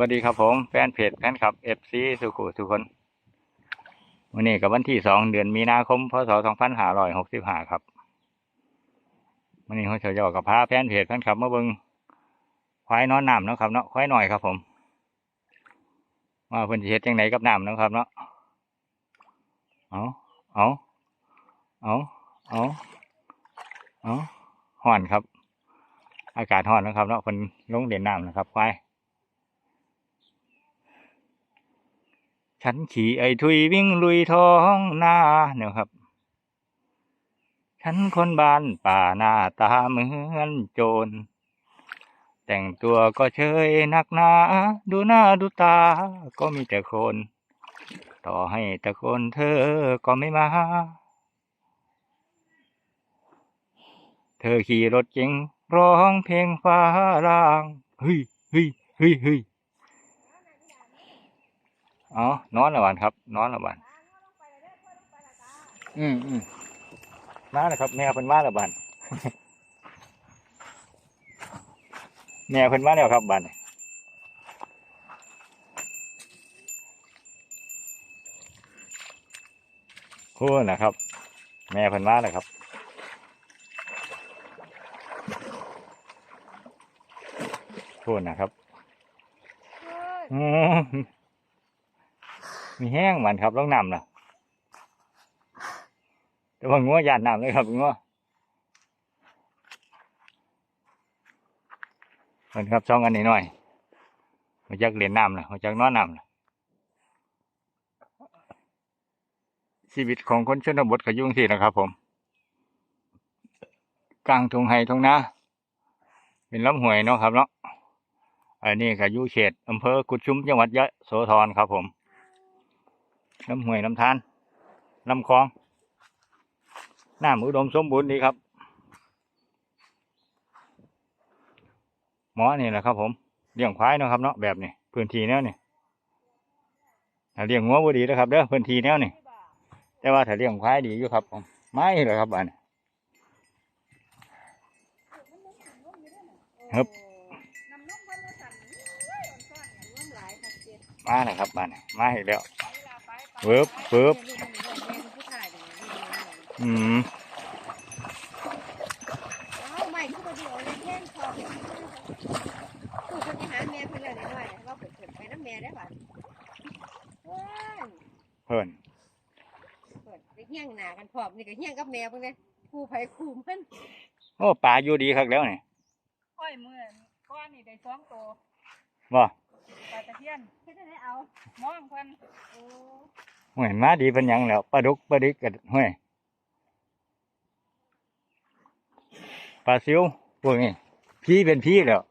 วัสดีครับผมแฟนเพจแฟนคลับเอฟซีสุขุทุกคน วันนี้กับวันที่สองเดือนมีนาคมพศสองพันห้าร้อยหกสิบห้าครับวันนี้เขาเฉยอกับพาแฟนเพจแฟนคลับมาเบิงควายนอนน้ำเนาะครับเนาะควายหน่อยครับผมว่าเพิ่นเฮ็ดจังไหนกับน้ำเนาะครับเนาะเอาเอาเอาเอาเอาห่อนครับ อากาศห่อนนะครับเนาะเพิ่นลงเด่นน้ำนะครับควาย ฉันขี่ไอ้ทุยวิ่งลุยท้องนาเนี่ยครับ ฉันคนบ้านป่าหน้าตาเหมือนโจร แต่งตัวก็เชยนักหนาดูหน้าดูตาก็มีแต่คน ต่อให้ตะโกนเธอก็ไม่มาเธอขี่รถเก๋งร้องเพลงฟ้ารางเฮ้ยเฮ้ยเฮ้ยเฮ้ย อ๋อนอนละวันครับ นอนละวันอืมอืมมาแล้วครับ แม่เพิ่นมาแล้วบันแม่เพิ่นมาแล้วครับบันพูดนะครับ แม่เพิ่นมาแล้วครับพูดนะครับอืม มีแห้งมันครับต้องนำนะแต่ว่างัวยานนำเลยครับงัวมันครับช่องอันนี้หน่อยมาจากเรียนน้ำนะมาจากน้อนน้ำนะชีวิตของคนชนบทขยุ่งสินะครับผมกลางทงไห่ทุ่งนาเป็นลำห้วยเนาะครับเนาะอันนี้ก็อยู่เขตอำเภอกุดชุมจังหวัดยะโสธรครับผม ลำห้วยลำธารลำคลองน้ำอุดมสมบูรณ์ดีครับ หมอนี่แหละครับ ผมเลี้ยงควายเนาะครับเนาะแบบนี้พื้นที่แนวนี่ถ้าเลี้ยงงัวบ่ดีนะครับเด้อพื้นที่แนวนี่แต่ว่าถ้าเลี้ยงควายดีอยู่ครับผมไม่เลยครับอันครับน้ำนมานเอ้ยมหลายค่ะเลยครับบ้านมาอีกแล้ว เวลาไปไปปึ๊บปึ๊บเรียนลูกมันเรียนผู้ชายอย่างนี้อืมเอ้าใหม่คือบ่ดีเอาเลยแย่งของคือเพิ่นไปหาแม่เพิ่นแล้วน้อยๆว่าเพิ่นเพิ่นไปน้ำแม่ได้บัดเพิ่นเพิ่นเพิ่นไปเฮี้ยงหน้ากันพร้อมนี่ก็เฮี้ยงกับแม่เพิ่นเลยคู่ไผคู่มันโอ้ปลาอยู่ดีครับแล้วนี่ก้อยมือก้อนนี่ได้สองตัวบ่ ปลาตะเพียนเฮ็ดได้เอามองเพิ่นโอ้ห่วยมาดีเป็นหยังแล้วปลาดุกปลาดิกกันห่วยปลาซิวพวกนี้พี่เป็นพี่แล้ว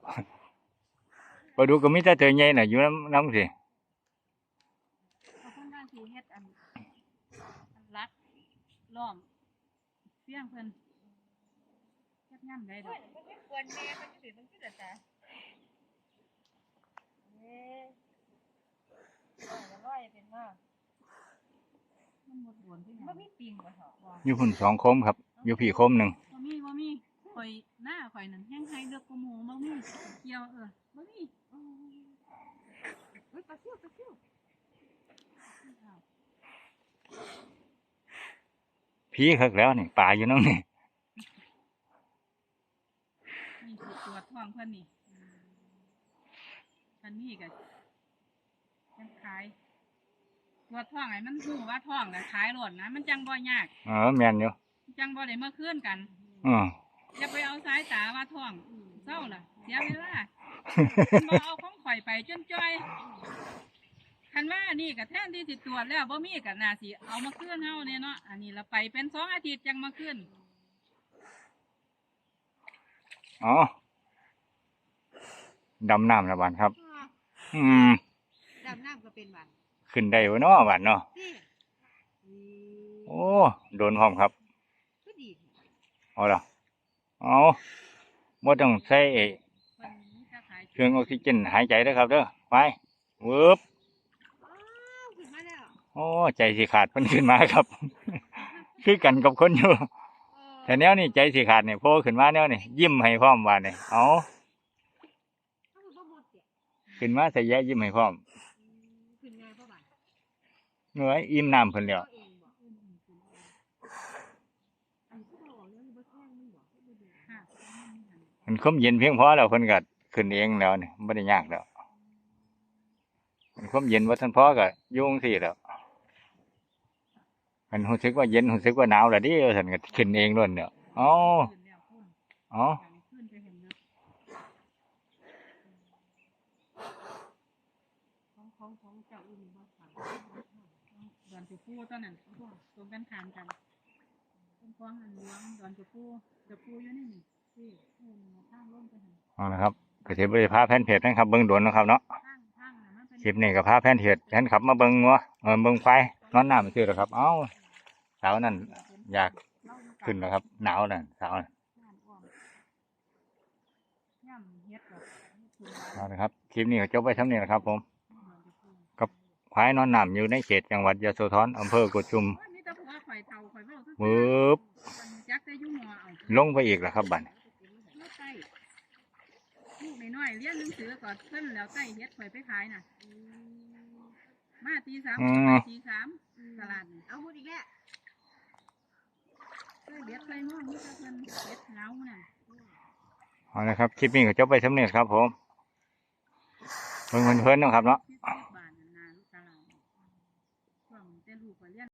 ปลาดุกก็มีแต่ตัวใหญ่น่ะอยู่น้ำน้ำสิเอาเพิ่นบ้านสีเฮ็ดอันอันรักล้อมเสียงเพิ่นเฮ็ดงามได้ดอก เพิ่นไปกวนแม่เพิ่นสิมันคือแต่เอ้ยเอาร้อยเป็นมาก มันหมด บวนที่หบ่ยังมีปิงบ่เถาะว่าอยู่พุ่นสองคมครับอยู่พี่คมหนึ่งบ่มีบ่มีข่อยหน้าข่อยนั่นแห้งไห้เลือกกว่าหมูบ่มีเกี่ยวเออบ่มีเฮ้ยปลาซิวปลาซิวพี่คักแล้วนี่ปลาอยู่น้ำนี่นี่คือตัวท้องเพิ่นนี่อันนี้ก็จังขาย ตัวท้องไอ้มันฮู้ว่าท้องน่ะขายโลดนะมันจังบ่ยากเออแมนอยู่จังบ่ได้มาคืนกันอืออย่าไปเอาสายตาว่าท้องเศร้าล่ะเสียเวลาบ่เอาของข่อยไปจนจ้อยคันว่าอันนี้ก็แทนที่สิตรวจแล้วบ่มีก็น่าสิเอามาคืนเฮาเนี่ยเนาะอันนี้ละไปเป็นสองอาทิตย์จังมาคืนอ๋อดำน้ำละบานครับ อืมดำน้ำก็เป็นหวัด ขึ้นได้วะเนาะบานเนาะนี่โอ้โดนพร้อมครับก็ดีเอาล่ะเอาบ่ต้องใส่ไอ้เพิ่นมีแต่ขายเครื่องออกซิเจนหายใจเด้อครับเด้อไปวืบอ้าวขึ้นมาแล้วโอ้ใจสิขาดเพิ่นขึ้นมาครับ คือกันกับคนอยู่เออแต่แนวนี้ใจสิขาดนี่โผล่ขึ้นมาแนวนี่ยิ้มให้พร้อมว่านี่เอาเอาคือบ่หมดเนี่ยขึ้นมาใส่แย่ยิ้มให้พร้อม ขึ้นง่ายเพราะว่า เหนื่อยอิ่มน้ำเพิ่นแล้วมันค่อกเรื่องบ่แท่งมันบอกให้ดูดูค่ะมันคมเย็นเพียงพอแล้วเพิ่นก็ขึ้นเองแล้วนี่บ่ได้ยากแล้วมันคมเย็นว่าท่านพอก็ยุ่งสิแล้วมันรู้สึกว่าเย็นรู้สึกว่าหนาวแล้วดิท่านก็ขึ้นเองล้วนเนี่ยอ๋ออ๋อ อย่างขึ้นจะเห็นเนาะ ของของของเจ้าอื่นบ่ฟัง จะพูตอนนั้นตรงกันข้ามกันต้นฟ้องอันหลวงดอนจะพูจะพูอยู่นี่นี่ที่เออทางลงไปหันเอาละครับก็สิบ่ได้พาแฟนเพจนะครับเบิ่งโดนนะครับเนาะทางทางน่ะมันเป็นคลิปนี้ก็พาแฟนเพจแฟนขับมาเบิ่งงัวเออเบิ่งไฟนอนหน้ำซื่อแล้วครับ เอ้าสาวนั่นอยากขึ้นแล้วครับ หนาวนั่นสาวนั่นย่านอ้อมย่ำเฮ็ดแบบคุณเอาละครับคลิปนี้ก็จบไปเท่านี้นะครับผม พูควายนอนน้ำอยู่ในเขตจังหวัดยโสธรอำเภอกุดชุมว่านี่แต่ผัวข่อยเฒ่าข่อยเว้าซื่อๆมืบจักได้อยู่หมอเอาลงไปอีกแล้วครับบัดนี้รถไต้ลูกน้อยๆเรียนหนังสือก่อนเพิ่นแล้วไต้เฮ็ดข่อยไปขายน่ะมาตีสามไปตีสามตลาดนี่เอาหมดอีกแล้วเคยเบ็ดเคยง่วงนี่ก็เพิ่นเบ็ดเหงาน่ะเอาละครับคลิปนี้ก็จบไปเท่านี้ครับผมเพิ่งเพื่อนๆเนาะครับเนาะที่